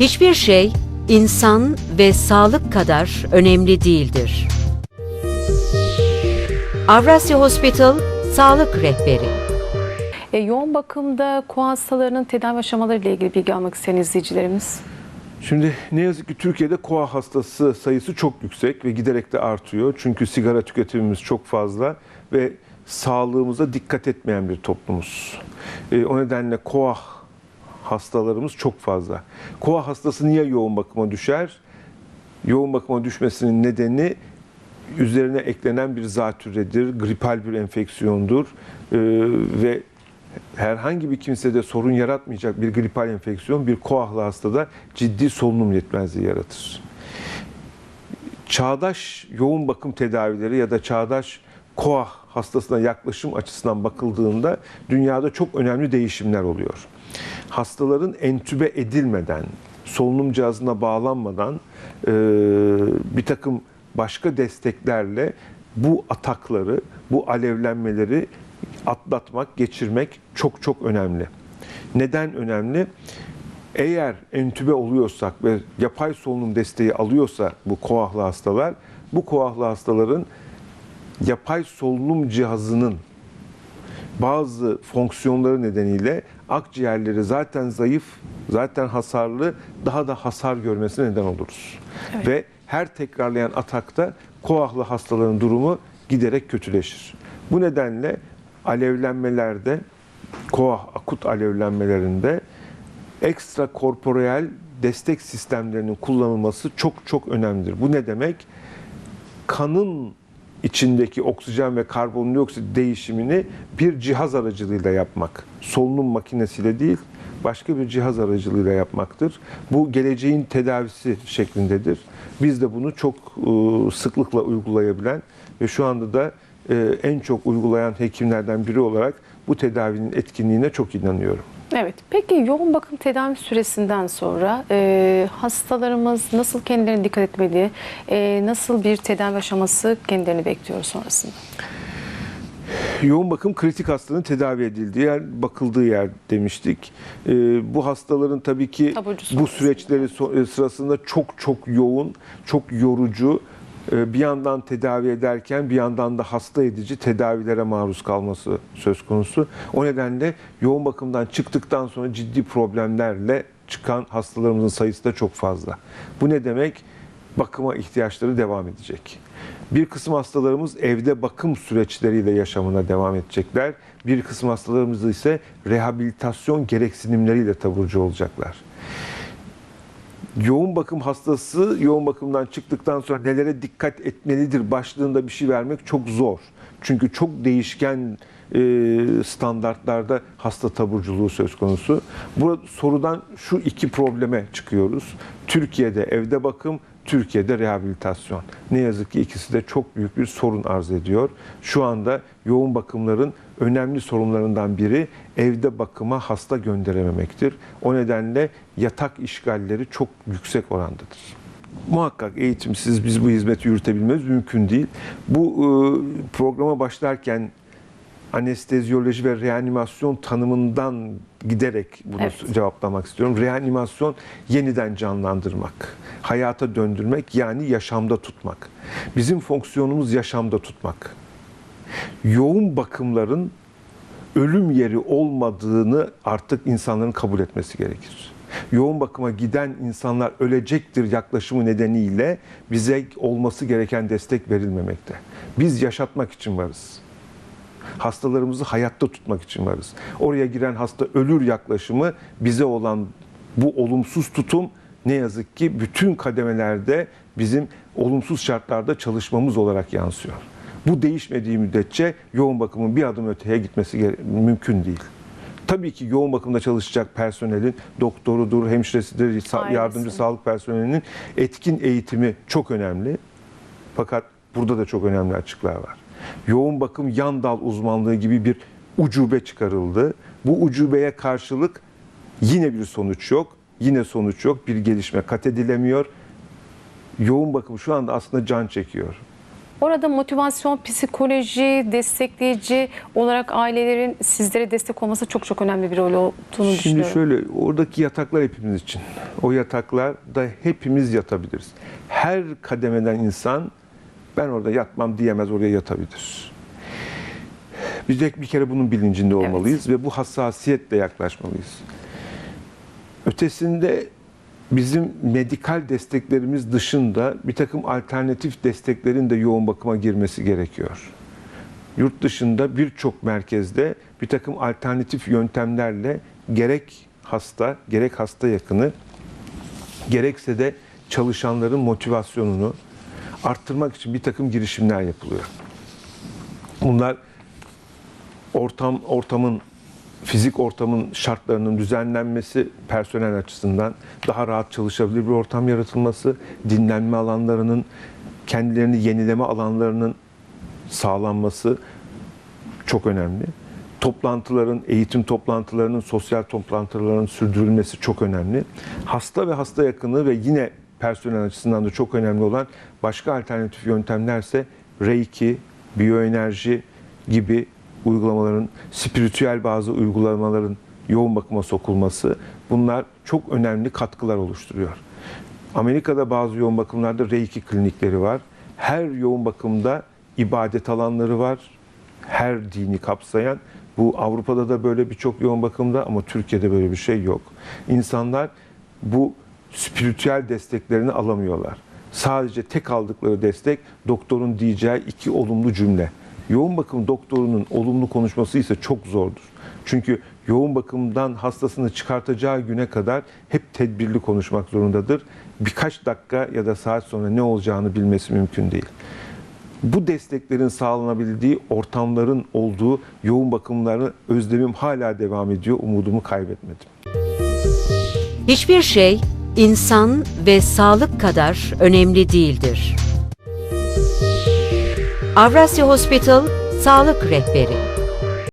Hiçbir şey insan ve sağlık kadar önemli değildir. Avrasya Hospital Sağlık Rehberi E, yoğun bakımda koa hastalarının tedavi aşamaları ile ilgili bilgi almak isteyen izleyicilerimiz. Şimdi ne yazık ki Türkiye'de koa hastası sayısı çok yüksek ve giderek de artıyor. Çünkü sigara tüketimimiz çok fazla ve sağlığımıza dikkat etmeyen bir toplumuz. E, o nedenle koa hastalarımız çok fazla. Koa hastası niye yoğun bakıma düşer? Yoğun bakıma düşmesinin nedeni üzerine eklenen bir zatürredir, gripal bir enfeksiyondur Ee, ve herhangi bir kimsede sorun yaratmayacak bir gripal enfeksiyon bir koahlı hastada ciddi solunum yetmezliği yaratır. Çağdaş yoğun bakım tedavileri ya da çağdaş koah hastasına yaklaşım açısından bakıldığında dünyada çok önemli değişimler oluyor. Hastaların entübe edilmeden, solunum cihazına bağlanmadan e, bir takım başka desteklerle bu atakları, bu alevlenmeleri atlatmak, geçirmek çok çok önemli. Neden önemli? Eğer entübe oluyorsak ve yapay solunum desteği alıyorsa bu koahlı hastalar, bu koahlı hastaların yapay solunum cihazının bazı fonksiyonları nedeniyle akciğerleri zaten zayıf, zaten hasarlı, daha da hasar görmesine neden oluruz. Ve her tekrarlayan atakta koahlı hastaların durumu giderek kötüleşir. Bu nedenle alevlenmelerde, koah akut alevlenmelerinde ekstra korporeal destek sistemlerinin kullanılması çok çok önemlidir. Bu ne demek? Kanın içindeki oksijen ve karbondioksit değişimini bir cihaz aracılığıyla yapmak. Solunum makinesiyle değil, başka bir cihaz aracılığıyla yapmaktır. Bu geleceğin tedavisi şeklindedir. Biz de bunu çok e, sıklıkla uygulayabilen ve şu anda da e, en çok uygulayan hekimlerden biri olarak bu tedavinin etkinliğine çok inanıyorum. Evet. Peki yoğun bakım tedavi süresinden sonra e, hastalarımız nasıl kendilerine dikkat etmeli? E, nasıl bir tedavi aşaması kendilerini bekliyor sonrasında? Yoğun bakım kritik hastanın tedavi edildiği yer, bakıldığı yer demiştik. Ee, bu hastaların tabii ki Taburcu bu sonrasında. süreçleri so- e, sırasında çok çok yoğun, çok yorucu, e, bir yandan tedavi ederken bir yandan da hasta edici tedavilere maruz kalması söz konusu. O nedenle yoğun bakımdan çıktıktan sonra ciddi problemlerle çıkan hastalarımızın sayısı da çok fazla. Bu ne demek? Bakıma ihtiyaçları devam edecek. Bir kısım hastalarımız evde bakım süreçleriyle yaşamına devam edecekler. Bir kısım hastalarımız ise rehabilitasyon gereksinimleriyle taburcu olacaklar. Yoğun bakım hastası yoğun bakımdan çıktıktan sonra nelere dikkat etmelidir başlığında bir şey vermek çok zor. Çünkü çok değişken e, standartlarda hasta taburculuğu söz konusu. Bu sorudan şu iki probleme çıkıyoruz. Türkiye'de evde bakım, Türkiye'de rehabilitasyon. Ne yazık ki ikisi de çok büyük bir sorun arz ediyor. Şu anda yoğun bakımların önemli sorunlarından biri evde bakıma hasta gönderememektir. O nedenle yatak işgalleri çok yüksek orandadır. Muhakkak eğitimsiz biz bu hizmeti yürütebilmemiz mümkün değil. Bu e, programa başlarken anestezyoloji ve reanimasyon tanımından giderek bunu Evet. cevaplamak istiyorum. Reanimasyon yeniden canlandırmak, hayata döndürmek yani yaşamda tutmak. Bizim fonksiyonumuz yaşamda tutmak. Yoğun bakımların ölüm yeri olmadığını artık insanların kabul etmesi gerekir. Yoğun bakıma giden insanlar ölecektir yaklaşımı nedeniyle bize olması gereken destek verilmemekte. Biz yaşatmak için varız hastalarımızı hayatta tutmak için varız. Oraya giren hasta ölür yaklaşımı bize olan bu olumsuz tutum ne yazık ki bütün kademelerde bizim olumsuz şartlarda çalışmamız olarak yansıyor. Bu değişmediği müddetçe yoğun bakımın bir adım öteye gitmesi mümkün değil. Tabii ki yoğun bakımda çalışacak personelin doktorudur, hemşiresidir, Ailesi. yardımcı sağlık personelinin etkin eğitimi çok önemli. Fakat burada da çok önemli açıklar var. Yoğun bakım yan dal uzmanlığı gibi bir ucube çıkarıldı. Bu ucubeye karşılık yine bir sonuç yok. Yine sonuç yok. Bir gelişme kat edilemiyor. Yoğun bakım şu anda aslında can çekiyor. Orada motivasyon, psikoloji, destekleyici olarak ailelerin sizlere destek olması çok çok önemli bir rol olduğunu Şimdi düşünüyorum. şöyle oradaki yataklar hepimiz için. O yataklarda hepimiz yatabiliriz. Her kademeden insan ben orada yatmam diyemez oraya yatabilir. Biz de bir kere bunun bilincinde olmalıyız ve bu hassasiyetle yaklaşmalıyız. Ötesinde bizim medikal desteklerimiz dışında bir takım alternatif desteklerin de yoğun bakıma girmesi gerekiyor. Yurt dışında birçok merkezde bir takım alternatif yöntemlerle gerek hasta, gerek hasta yakını, gerekse de çalışanların motivasyonunu arttırmak için bir takım girişimler yapılıyor. Bunlar ortam ortamın fizik ortamın şartlarının düzenlenmesi personel açısından daha rahat çalışabilir bir ortam yaratılması, dinlenme alanlarının kendilerini yenileme alanlarının sağlanması çok önemli. Toplantıların, eğitim toplantılarının, sosyal toplantıların sürdürülmesi çok önemli. Hasta ve hasta yakını ve yine personel açısından da çok önemli olan başka alternatif yöntemlerse Reiki, biyoenerji gibi uygulamaların, spiritüel bazı uygulamaların yoğun bakıma sokulması bunlar çok önemli katkılar oluşturuyor. Amerika'da bazı yoğun bakımlarda Reiki klinikleri var. Her yoğun bakımda ibadet alanları var. Her dini kapsayan. Bu Avrupa'da da böyle birçok yoğun bakımda ama Türkiye'de böyle bir şey yok. İnsanlar bu spiritüel desteklerini alamıyorlar. Sadece tek aldıkları destek doktorun diyeceği iki olumlu cümle. Yoğun bakım doktorunun olumlu konuşması ise çok zordur. Çünkü yoğun bakımdan hastasını çıkartacağı güne kadar hep tedbirli konuşmak zorundadır. Birkaç dakika ya da saat sonra ne olacağını bilmesi mümkün değil. Bu desteklerin sağlanabildiği ortamların olduğu yoğun bakımları özlemim hala devam ediyor. Umudumu kaybetmedim. Hiçbir şey insan ve sağlık kadar önemli değildir. Avrasya Hospital Sağlık Rehberi